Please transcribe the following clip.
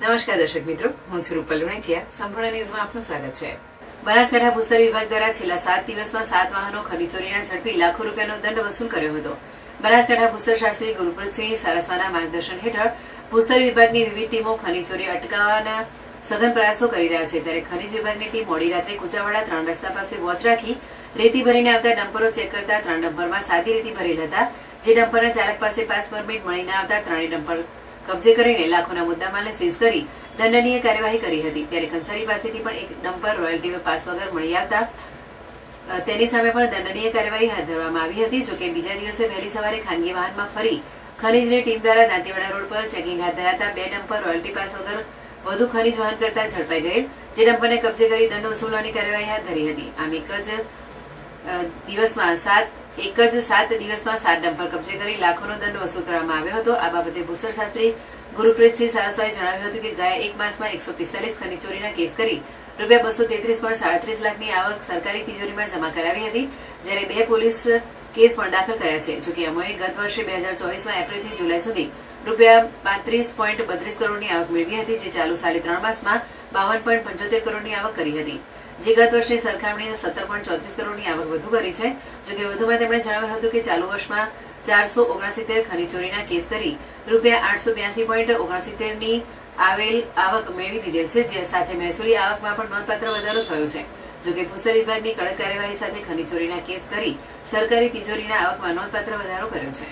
નમસ્કાર દર્શક મિત્રો, હું છું રૂપલ લુણેચિયા. સંપૂર્ણ ન્યૂઝમાં આપનું સ્વાગત છે. બનાસકાંઠા ભૂસ્તર વિભાગ દ્વારા છેલ્લા સાત દિવસમાં સાત વાહનો ખનીચોરીના ઝડપી લાખો રૂપિયાનો દંડ વસૂલ કર્યો હતો. બનાસકાંઠા ભૂસ્તર શાસ્ત્રી ગુરુપ્રતસિંહ સારસ્વાના માર્ગદર્શન હેઠળ ભૂસ્તર વિભાગની વિવિધ ટીમો ખનીચોરી અટકાવવાના સઘન પ્રયાસો કરી રહ્યા છે. ત્યારે ખનીજ વિભાગની ટીમ મોડી રાત્રે કુચાવાડા ત્રણ રસ્તા પાસે વોચ રાખી રેતી ભરીને આવતા ડમ્પરો ચેક કરતા ત્રણ ડમ્પરમાં સાદી રેતી ભરેલ હતા. જે ડમ્પરના ચાલક પાસે પાસ પરમિટ મળી ન આવતા ત્રણેય ડમ્પર કબજે કરીને લાખોના મુદ્દામાલને સીઝ કરી દંડનીય કાર્યવાહી કરી હતી. ત્યારે કંસારી પાસેથી પણ એક ડમ્પર રોયલ્ટી પાસ વગર મળી આવતા તેની સામે પણ દંડનીય કાર્યવાહી હાથ ધરવામાં આવી હતી જોકે બીજા દિવસે વહેલી સવારે ખાનગી વાહનમાં ફરી ખનીજની ટીમ દ્વારા દાંતીવાડા રોડ પર ચેકિંગ હાથ ધરાતા બે ડમ્પર રોયલ્ટી પાસ વગર વધુ ખનીજ વહન કરતા ઝડપાઈ ગયેલ, જે ડમ્પરને કબજે કરી દંડ વસૂલવાની કાર્યવાહી હાથ ધરી હતી. આમ એક જ દિવસમાં સાત, એક જ સાત દિવસમાં સાત ડમ્પર કબજે કરી લાખોનો દંડ વસૂલ કરવામાં આવ્યો હતો. આ બાબતે ભૂસર શાસ્ત્રી ગુરુપ્રીતસિંહ સારસ્વાએ જણાવ્યું હતું કે ગયા એક માસમાં એકસો પિસ્તાલીસ ખનીજ ચોરીના કેસ કરી રૂપિયા બસો તેત્રીસ પોઈન્ટ સાડત્રીસ લાખની આવક સરકારી તિજોરીમાં જમા કરાવી હતી, જ્યારે બે પોલીસ કેસ પણ દાખલ કર્યા છે. જોકે અમોએ ગત વર્ષે બે હજાર ચોવીસમાં એપ્રિલથી જુલાઈ સુધી રૂપિયા પાંત્રીસ પોઈન્ટ બત્રીસ કરોડની આવક મેળવી હતી, જે ચાલુ સાલે ત્રણ માસમાં બાવન પોઈન્ટ પંચોતેર કરોડની આવક કરી હતી. જે ગત વર્ષની સરખામણીએ સત્તર પોઈન્ટ ચોત્રીસ કરોડની આવક વધુ કરી છે જોકે વધુમાં તેમણે જણાવ્યું હતું કે ચાલુ વર્ષમાં ચારસો ઓગણસિત્તેર ખનીચોરીના કેસ કરી રૂપિયા આઠસો બ્યાસી પોઈન્ટ ઓગણસિત્તેરની આવેલ આવક મેળવી દીધેલ છે, જે સાથે મહેસૂલી આવકમાં પણ નોંધપાત્ર વધારો થયો છે. જોકે ભૂસ્તર વિભાગની કડક કાર્યવાહી સાથે ખનીચોરીના કેસ કરી સરકારી તિજોરીના આવકમાં નોંધપાત્ર વધારો કર્યો છે.